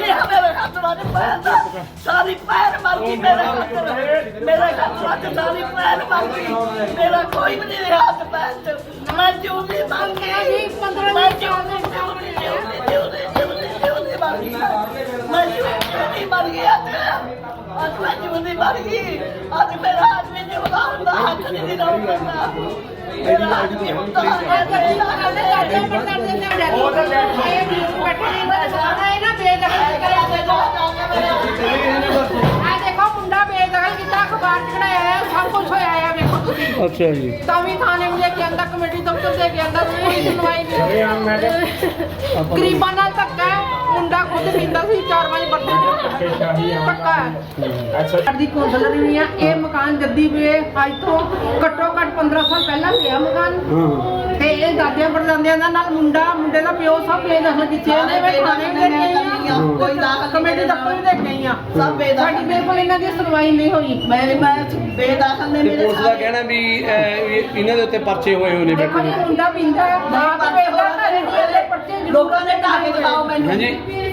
ਰਿਹਾ ਮੇਰੇ ਹੱਥ ਵਾਲੇ ਪੈਰ ਦਾ। ਸਾਰੀ ਪੈਰ ਮਰ ਗਈ ਮੇਰੇ ਹੱਥ ਨਾਲ। ਮੇਰੇ ਹੱਥ ਵਾਲੇ ਸਾਰੀ ਪੈਰ ਮਰ ਗਈ ਮੇਰਾ ਕੋਈ ਵੀ ਨਹੀਂ ਹੱਥ ਪੈਰ ਚ। ਮੈਂ ਜਿਉਂਦੀ ਮੰਗ ਗਈ ਮੈਂ ਜਿਉਂਦੀ ਜਿਉਂਦੀ ਜਿਉਂਦੀ ਜਿਉਂਦੀ ਜਿਉਂਦੀ ਜਿਉਂਦੀ ਮਰ ਗਈ ਮੈਂ ਜਿਉਂਦੀ ਮਰ ਗਈ ਅੱਜ। ਅੱਜ ਮੈਂ ਜਿਉਂਦੀ ਮਰ ਗਈ ਅੱਜ ਮੇਰਾ ਵੀ ਜਿਉਂਦਾ ਹੁੰਦਾ ਹੱਥ ਨਹੀਂ ਦਿਲਾ ਹੁੰਦਾ ਮੇਰਾ ਹੱਥ ਨਹੀਂ ਹੁੰਦਾ ਆ ਦੇਖੋ ਮੁੰਡਾ ਬੇਦਖਲ ਕੀਤਾ ਅਖਬਾਰ ਚ ਕਢਾਇਆ ਹੈ ਸਭ ਕੁਝ ਹੋਇਆ ਹੈ ਵੇਖੋ ਤੁਸੀਂ ਅੱਛਾ ਜੀ ਤਾਂ ਲੈ ਕੇ ਆਂਦਾ ਕਮੇਟੀ ਦਫ਼ਤਰ ਦੇ ਕੇ ਆਂਦਾ ਕੋਈ ਸੁਣਵਾਈ ਨਹੀਂ ਗਰੀਬਾਂ ਨਾਲ ਧੱਕਾ ਹੈ। ਮੁੰਡਾ ਖੁਦ ਪੀਂਦਾ ਸੀ ਚਾਰ ਪੰਜ ਬਰਤਨ ਧੱਕਾ ਹੈ। ਸਾਡੀ ਕੌਂਸਲਰ ਵੀ ਆ। ਇਹ ਮਕਾਨ ਜੱਦੀ ਵੇ ਅੱਜ ਤੋਂ ਘੱਟੋ ਘੱਟ 15 ਸਾਲ ਪਹਿਲਾਂ ਪਿਆ ਮਕਾਨ। ਹਾਂ। ਤੇ ਇਹ ਦਾਦਿਆਂ ਪੜਦਾਦਿਆਂ ਦਾ ਨਾਲ ਮੁੰਡਾ ਮੁੰਡੇ ਦਾ ਪਿਓ ਸਭ ਬੇਦਖਲ ਕੀਤੇ ਨੇ ਮੈਂ ਥਾਣੇ ਵੀ ਦੇ ਕੇ ਆਈ ਹਾਂ ਕੋਈ ਦਾਖਲ ਕਮੇਟੀ ਦਫ਼ਤਰ ਵੀ ਦੇ ਹਾਂ ਸਭ ਬੇਦਖਲ ਸਾਡੀ ਬਿਲਕੁਲ ਇਹਨਾਂ ਦੀ ਸੁਣਵਾਈ ਨਹੀਂ ਹੋਈ। ਮੇਰੇ ਮੈਂ ਬੇਦਾਖਲ ਨੇ ਮੇਰੇ ਦਾ ਕਹਿਣਾ ਵੀ ਇਹਨਾਂ ਦੇ ਉੱਤੇ ਪਰਚੇ ਹੋਏ ਹੋਏ ਨੇ ਜੀ ਮੁੰਡਾ ਪੀਂਦਾ ਹੈ ਬਾਪ ਵੇਖਦਾ ਘਰੇ ਲੋਕਾਂ ਨੇ ਢਾਹ ਕੇ ਦਿਖਾਓ ਮੈਨੂੰ। ਹਾਂਜੀ।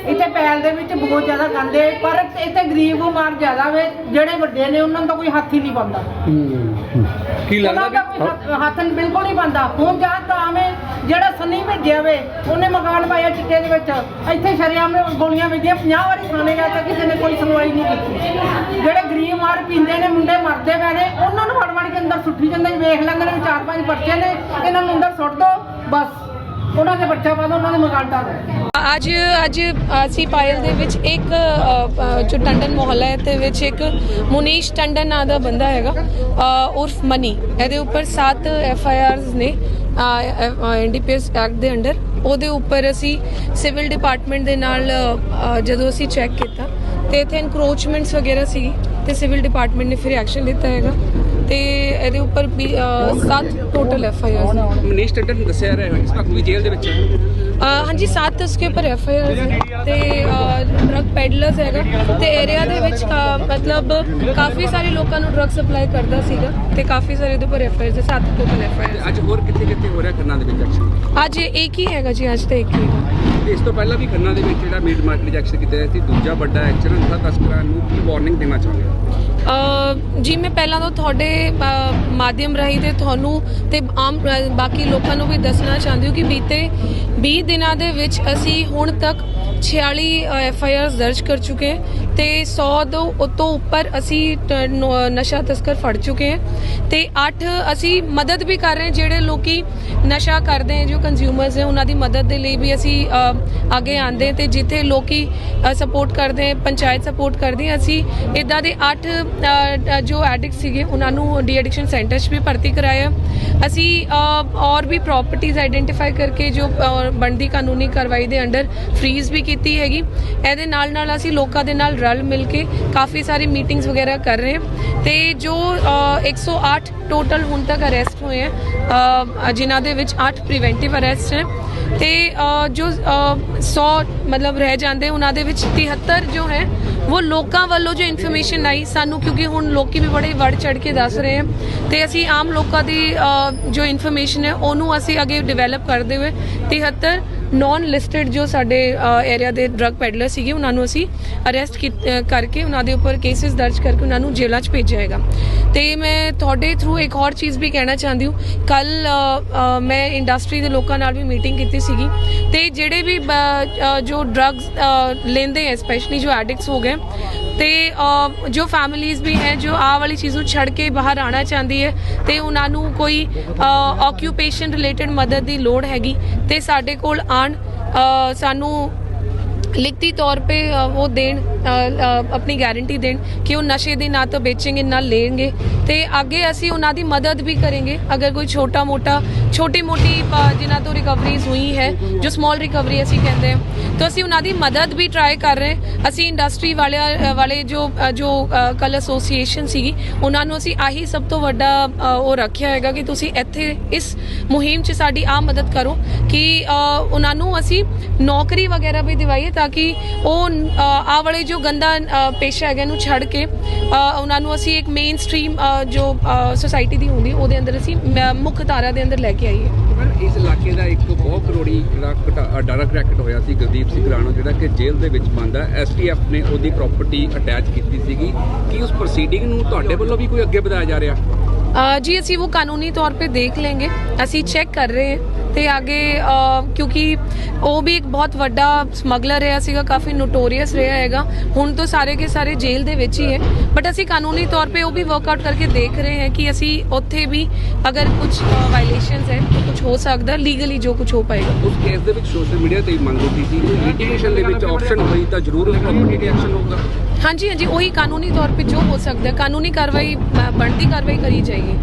ਇੱਥੇ ਪੈਲ ਦੇ ਵਿੱਚ ਬਹੁਤ ਜ਼ਿਆਦਾ ਗੰਦੇ ਪਰ ਇੱਥੇ ਗਰੀਬ ਮਾਰ ਜ਼ਿਆਦਾ ਵੇ ਜਿਹੜੇ ਵੱਡੇ ਨੇ ਉਹਨਾਂ ਦਾ ਕੋਈ ਹੱਥ ਹੀ ਨਹੀਂ ਪਾਉਂਦਾ। ਕੀ ਲੱਗਦਾ ਉਹਨਾਂ ਦਾ ਵੀ ਕੋਈ ਹੱਥ- ਹੱਥ ਬਿਲਕੁਲ ਨਹੀਂ ਪਾਉਂਦਾ। ਹੁਣ ਜਾਂ ਤਾਂ ਆਵੇਂ ਜਿਹੜਾ ਸੰਨੀ ਭੇਜਿਆ ਵੇ ਉਹਨੇ ਮਕਾਨ ਪਾਇਆ ਚਿੱਟੇ ਦੇ ਵਿੱਚ। ਇੱਥੇ ਸ਼ਰਿਆਮ ਗੋਲੀਆਂ ਵੱਜੀਆਂ 50 ਵਾਰੀ ਥਾਣੇ ਗਿਆ ਤਾਂ ਕਿਸੇ ਨੇ ਕੋਈ ਸੁਣਵਾਈ ਨਹੀਂ ਕੀਤੀ। ਜਿਹੜੇ ਗਰੀਬ ਮਾਰ ਪੀਂਦੇ ਨੇ ਮੁੰਡੇ ਮਰਦੇ ਪਏ ਨੇ ਉਹਨਾਂ ਨੂੰ ਫੜ ਫੜ ਕੇ ਅੰਦਰ ਸੁੱਟੀ ਜਾਂਦੇ ਨੇ ਵੇਖ ਲੈਂਦੇ ਨੇ ਵੀ ਚਾਰ ਪੰਜ ਬੱਚੇ ਨੇ ਇਹਨਾਂ ਨੂੰ ਅੰਦਰ ਸੁੱਟ ਦੋ ਬਸ। ਉਹਨਾਂ ਦੇ ਬੱਚਾ ਪਾ ਉਹਨਾਂ ਦੇ ਮਕਾਨ ਢਾਹ ਅੱਜ ਅੱਜ ਅਸੀਂ ਪਾਇਲ ਦੇ ਵਿੱਚ ਇੱਕ ਜੋ ਟੰਡਨ ਮੁਹੱਲਾ ਹੈ, ਤੇ ਵਿੱਚ ਇੱਕ ਮੁਨੀਸ਼ ਟੰਡਨ ਨਾਂ ਦਾ ਬੰਦਾ ਹੈਗਾ ਉਰਫ ਮਨੀ। ਇਹਦੇ ਉੱਪਰ 7 ਐਫ ਆਈ ਆਰਸ ਨੇ ਐਨਡੀਪੀਐਸ ਐਕਟ ਦੇ ਅੰਡਰ। ਉਹਦੇ ਉੱਪਰ ਅਸੀਂ ਸਿਵਲ ਡਿਪਾਰਟਮੈਂਟ ਦੇ ਨਾਲ ਜਦੋਂ ਅਸੀਂ ਚੈੱਕ ਕੀਤਾ, ਤੇ ਇੱਥੇ ਇਨਕਰੋਚਮੈਂਟਸ ਵਗੈਰਾ ਸੀ ਤੇ ਸਿਵਲ ਡਿਪਾਰਟਮੈਂਟ ਨੇ ਫਿਰ ਐਕਸ਼ਨ ਲਿੱਤਾ ਹੈਗਾ। ਤੇ ਇਹਦੇ ਉੱਪਰ 7 total F I R Manish Tandon ਨੂੰ ਦੱਸਿਆ ਰਿਹਾ ਹੈ ਇਸ ਵਕਤ ਵੀ ਜੇਲ੍ਹ ਦੇ ਵਿੱਚ। ਹਾਂਜੀ 7 ਇਸ ਦੇ ਉੱਪਰ ਐਫ ਆਈ ਆਰ ਤੇ ਡਰਗ ਪੈਡਲਰਸ ਹੈਗਾ। ਤੇ ਏਰੀਆ ਦੇ ਵਿੱਚ ਮਤਲਬ ਕਾਫੀ ਸਾਰੇ ਲੋਕਾਂ ਨੂੰ ਡਰਗ ਸਪਲਾਈ ਕਰਦਾ ਸੀਗਾ ਤੇ ਕਾਫੀ ਸਾਰੇ ਇਹਦੇ ਉੱਪਰ ਐਫ ਆਈ ਆਰ ਦੇ 7 ਟੋਟਲ ਐਫ ਆਈ ਆਰ ਅੱਜ ਹੋਰ ਕਿੱਥੇ ਕਿੱਥੇ ਹੋ ਰਿਹਾ ਖੰਨਾ ਦੇ ਵਿੱਚ ਐਕਸ਼ਨ ਅੱਜ ਇੱਕ ਹੀ ਹੈਗਾ ਜੀ ਅੱਜ ਤਾਂ ਇੱਕ ਹੀ ਹੈਗਾ। ਇਸ ਤੋਂ ਪਹਿਲਾਂ ਵੀ ਖੰਨਾ ਦੇ ਵਿੱਚ ਜਿਹੜਾ ਮੀਟ ਮਾਰਕੀਟ ਐਕਸ਼ਨ ਕੀਤਾ ਸੀ ਦੂਜਾ ਵੱਡਾ ਐਕਸ਼ਨ ਹੁੰਦਾ ਤਸਕਰਾਂ ਨੂੰ ਕੀ ਵਾਰਨਿੰਗ ਦੇਣਾ ਚਾਹੁੰਦੇ ਹੋ ਜੀ, ਮੈਂ ਪਹਿਲਾਂ ਤੋਂ ਤੁਹਾਡੇ ਮਾਧਿਅਮ ਰਾਹੀਂ ਤੇ ਤੁਹਾਨੂੰ ਤੇ ਆਮ ਬਾਕੀ ਲੋਕਾਂ ਨੂੰ ਵੀ ਦੱਸਣਾ ਚਾਹੁੰਦੀ ਹਾਂ ਕਿ ਬੀਤੇ 20 ਦਿਨਾਂ ਦੇ ਵਿੱਚ ਅਸੀਂ ਹੁਣ ਤੱਕ 46 ਐਫ ਆਈ ਆਰ ਦਰਜ ਕਰ ਚੁੱਕੇ ਤੇ 100 ਤੋਂ ਉਤੋਂ ਉੱਪਰ ਅਸੀਂ ਨਸ਼ਾ ਤਸਕਰ ਫੜ ਚੁੱਕੇ ਹਾਂ ਤੇ 8 ਅਸੀਂ ਮਦਦ ਵੀ ਕਰ ਰਹੇ ਹਾਂ, ਜਿਹੜੇ ਲੋਕੀ ਨਸ਼ਾ ਕਰਦੇ ਹੈ, ਜੋ ਕੰਜ਼ਿਊਮਰਸ ਹੈ, ਉਹਨਾਂ ਦੀ ਮਦਦ ਦੇ ਲਈ ਵੀ ਅਸੀਂ ਅੱਗੇ ਆਂਦੇ ਹਾਂ ਤੇ ਜਿੱਥੇ ਲੋਕੀ ਸਪੋਰਟ ਕਰਦੇ ਪੰਚਾਇਤ ਸਪੋਰਟ ਕਰਦੀ ਅਸੀਂ ਇਦਾਂ ਦੇ 8 ਜੋ ਐਡਿਕਟ ਸੀਗੇ, ਉਹਨਾਂ ਨੂੰ ਡੀ ਐਡਿਕਸ਼ਨ ਸੈਂਟਰ 'ਚ ਵੀ ਭਰਤੀ ਕਰਾਇਆ। ਅਸੀਂ ਔਰ ਵੀ ਪ੍ਰਾਪਰਟੀਆਂ ਆਈਡੈਂਟੀਫਾਈ ਕਰਕੇ ਜੋ ਬਣਦੀ ਕਾਨੂੰਨੀ ਕਾਰਵਾਈ ਦੇ ਅੰਡਰ ਫ੍ਰੀਜ਼ ਵੀ ਕੀਤੀ ਹੈਗੀ। ਇਹਦੇ ਨਾਲ ਨਾਲ ਅਸੀਂ ਲੋਕਾਂ ਦੇ ਨਾਲ ਰਲ ਮਿਲ ਕੇ ਕਾਫੀ ਸਾਰੀ ਮੀਟਿੰਗਸ ਵਗੈਰਾ ਕਰ ਰਹੇ ਹਾਂ ਤੇ ਜੋ ਅ, 108 ਟੋਟਲ ਹੁਣ ਤੱਕ ਅਰੈਸਟ ਹੋਏ ਹੈ ਅ, ਜਿਨ੍ਹਾਂ ਦੇ ਵਿੱਚ 8 ਪ੍ਰੀਵੈਂਟਿਵ ਅਰੈਸਟ ਹੈ ਤੇ ਜੋ ਅ, 100 ਮਤਲਬ ਰਹਿ ਜਾਂਦੇ ਉਹਨਾਂ ਦੇ ਵਿੱਚ 73 ਜੋ ਹੈ ਉਹ ਲੋਕਾਂ ਵੱਲੋਂ ਜੋ ਇਨਫੋਰਮੇਸ਼ਨ ਆਈ ਸਾਨੂੰ ਕਿਉਂਕਿ ਹੁਣ ਲੋਕੀ ਵੀ ਬੜੇ ਵੜ ਚੜ ਕੇ ਦੱਸ ਰਹੇ ਹੈ ਤੇ ਅਸੀਂ ਆਮ ਲੋਕਾਂ ਦੀ ਜੋ ਇਨਫੋਰਮੇਸ਼ਨ ਹੈ ਉਹਨੂੰ ਅਸੀਂ ਅੱਗੇ ਡਿਵੈਲਪ ਕਰਦੇ ਹੋਏ 73 ਨਾਨ ਲਿਸਟਡ ਜੋ ਸਾਡੇ ਏਰੀਆ ਦੇ ਡਰੱਗ ਪੈਡਲਰ ਸੀਗੇ, ਉਹਨਾਂ ਨੂੰ ਅਸੀਂ ਅਰੈਸਟ ਕਰਕੇ ਉਹਨਾਂ ਦੇ ਉੱਪਰ ਕੇਸਿਸ ਦਰਜ ਕਰਕੇ ਉਹਨਾਂ ਨੂੰ ਜੇਲ੍ਹਾਂ 'ਚ ਭੇਜਿਆ ਹੈਗਾ। ਤੇ ਮੈਂ ਤੁਹਾਡੇ ਥਰੂ ਇੱਕ ਹੋਰ ਚੀਜ਼ ਵੀ ਕਹਿਣਾ ਚਾਹੁੰਦੀ ਹਾਂ। ਕੱਲ ਮੈਂ ਇੰਡਸਟਰੀ ਦੇ ਲੋਕਾਂ ਨਾਲ ਵੀ ਮੀਟਿੰਗ ਕੀਤੀ ਸੀਗੀ। ਤੇ ਜਿਹੜੇ ਵੀ, ਬ- ਜੋ ਡਰੱਗਸ ਲੈਂਦੇ ਹੈ ਸਪੈਸ਼ਲੀ ਜੋ ਐਡਿਕਟਸ ਹੋ ਗਏ ਤੇ ਜੋ ਫੈਮਿਲੀਜ਼ ਵੀ ਹੈ, ਜੋ ਆ ਵਾਲੀ ਚੀਜ਼ ਨੂੰ ਛੱਡ ਕੇ ਬਾਹਰ ਆਣਾ ਚਾਹੁੰਦੀ ਹੈ, ਤੇ ਉਹਨਾਂ ਨੂੰ ਕੋਈ ਆਕਿਊਪੇਸ਼ਨ ਰਿਲੇਟਡ ਮਦਦ ਦੀ ਲੋੜ ਹੈਗੀ, ਤੇ ਸਾਡੇ ਕੋਲ ਆਣ ਸਾਨੂੰ ਲਿਖਤੀ ਤੌਰ ਤੇ ਉਹ ਦੇਣ ਆਪਣੀ ਗਾਰੰਟੀ ਦੇਣ ਕਿ ਉਹ ਨਸ਼ੇ ਦੇ ਨਾ ਤਾਂ ਵੇਚेंगे ਨਾ ਲੈਣਗੇ। ਤੇ ਅੱਗੇ ਅਸੀਂ ਉਹਨਾਂ ਦੀ ਮਦਦ ਵੀ ਕਰਾਂਗੇ। ਅਗਰ ਕੋਈ ਛੋਟਾ ਮੋਟਾ, ਛੋਟੀ ਮੋਟੀ ਜਿਨ੍ਹਾਂ ਤੋਂ ਰਿਕਵਰੀਜ਼ ਹੋਈ ਹੈ, ਜੋ ਸਮਾਲ ਰਿਕਵਰੀ ਅਸੀਂ ਕਹਿੰਦੇ ਹਾਂ, ਤਾਂ ਅਸੀਂ ਉਹਨਾਂ ਦੀ ਮਦਦ ਵੀ ਟਰਾਈ ਕਰ ਰਹੇ ਅਸੀਂ ਇੰਡਸਟਰੀ ਵਾਲੇ ਵਾਲੇ ਜੋ ਜੋ ਕਲ ਐਸੋਸੀਏਸ਼ਨ ਸੀਗੀ, ਉਹਨਾਂ ਨੂੰ ਅਸੀਂ ਆਹੀ ਸਭ ਤੋਂ ਵੱਡਾ ਉਹ ਰੱਖਿਆ ਹੈਗਾ ਕਿ ਤੁਸੀਂ ਇੱਥੇ, ਇਸ ਮੁਹਿੰਮ 'ਚ ਸਾਡੀ ਆ ਮਦਦ ਕਰੋ ਕਿ ਉਹਨਾਂ ਨੂੰ ਅਸੀਂ ਨੌਕਰੀ ਵਗੈਰਾ ਵੀ ਦਿਵਾਈਏ ਤਾਂ ਕਿ ਉਹ ਆ ਵਾਲੇ ਜੋ ਗੰਦਾ ਪੇਸ਼ਾ ਹੈਗਾ ਨੂੰ ਛੱਡ ਕੇ ਉਹਨਾਂ ਨੂੰ ਅਸੀਂ ਇੱਕ ਮੇਨ ਸਟ੍ਰੀਮ ਜੋ ਸੋਸਾਇਟੀ ਦੀ ਹੁੰਦੀ ਉਹਦੇ ਅੰਦਰ ਅਸੀਂ ਮੁੱਖ ਧਾਰਾ ਦੇ ਅੰਦਰ ਲੈ ਕੇ ਆਈਏ। ਇਸ ਇਲਾਕੇ ਦਾ ਇੱਕ ਬਹੁਤ ਕਰੋੜੀ ਜਿਹੜਾ ਡਾਰਾ ਹੋਇਆ ਸੀ ਗੁਰਦੀਪ ਸਿੰਘ ਰਾਣਾ ਜਿਹੜਾ ਕਿ ਜੇਲ੍ਹ ਦੇ ਵਿੱਚ ਬੰਦਾ ਐਸਟੀਐਫ ਨੇ ਉਹਦੀ ਪ੍ਰਾਪਰਟੀ ਅਟੈਚ ਕੀਤੀ ਸੀਗੀ। ਕਿ ਉਸ ਪ੍ਰੋਸੀਡਿੰਗ ਨੂੰ ਤੁਹਾਡੇ ਵੱਲੋਂ ਵੀ ਕੋਈ ਅੱਗੇ ਵਧਾਇਆ ਜਾ ਰਿਹਾ? ਜੀ ਅਸੀਂ ਉਹ ਕਾਨੂੰਨੀ ਤੌਰ ਤੇ ਦੇਖ ਲਵਾਂਗੇ ਅਸੀਂ ਚੈੱਕ ਕਰ ਰਹੇ ਹਾਂ। ਤੇ ਅੱਗੇ ਕਿਉਂਕਿ ਉਹ ਵੀ ਇੱਕ ਬਹੁਤ ਵੱਡਾ ਸਮਗਲਰ ਰਿਹਾ ਸੀਗਾ ਕਾਫੀ ਨੋਟੋਰੀਅਸ ਰਿਹਾ ਹੈਗਾ। ਹੁਣ ਤੋਂ ਸਾਰੇ ਕੇ ਸਾਰੇ ਜੇਲ੍ਹ ਦੇ ਵਿੱਚ ਹੀ ਹੈ। ਬਟ ਅਸੀਂ ਕਾਨੂੰਨੀ ਤੌਰ पे ਉਹ ਵੀ ਵਰਕਆਊਟ ਕਰਕੇ ਦੇਖ ਰਹੇ ਹਾਂ ਕਿ ਅਸੀਂ ਉੱਥੇ ਵੀ ਅਗਰ ਕੁਝ ਵਾਇਲੇਸ਼ਨਸ ਹੈ ਤਾਂ ਕੁਝ ਹੋ ਸਕਦਾ ਲੀਗਲੀ ਜੋ ਕੁਝ ਹੋ ਪਾਏਗਾ। ਉਸ ਕੇਸ ਦੇ ਵਿੱਚ ਸੋਸ਼ਲ ਮੀਡੀਆ ਤੇ ਮੰਗ ਉੱਠੀ ਸੀ। ਲਿਟੀਗੇਸ਼ਨ ਦੇ ਵਿੱਚ ਆਪਸ਼ਨ ਹੋਈ ਤਾਂ ਜ਼ਰੂਰ ਪ੍ਰਾਪਰਟੀ ਤੇ ਐਕਸ਼ਨ ਹੋਊਗਾ। ਹਾਂਜੀ ਹਾਂਜੀ ਉਹੀ ਕਾਨੂੰਨੀ ਤੌਰ पे ਜੋ ਹੋ ਸਕਦਾ ਕਾਨੂੰਨੀ ਕਾਰਵਾਈ ਬਣਦੀ ਕਾਰਵਾਈ ਕਰੀ ਜਾਏਗੀ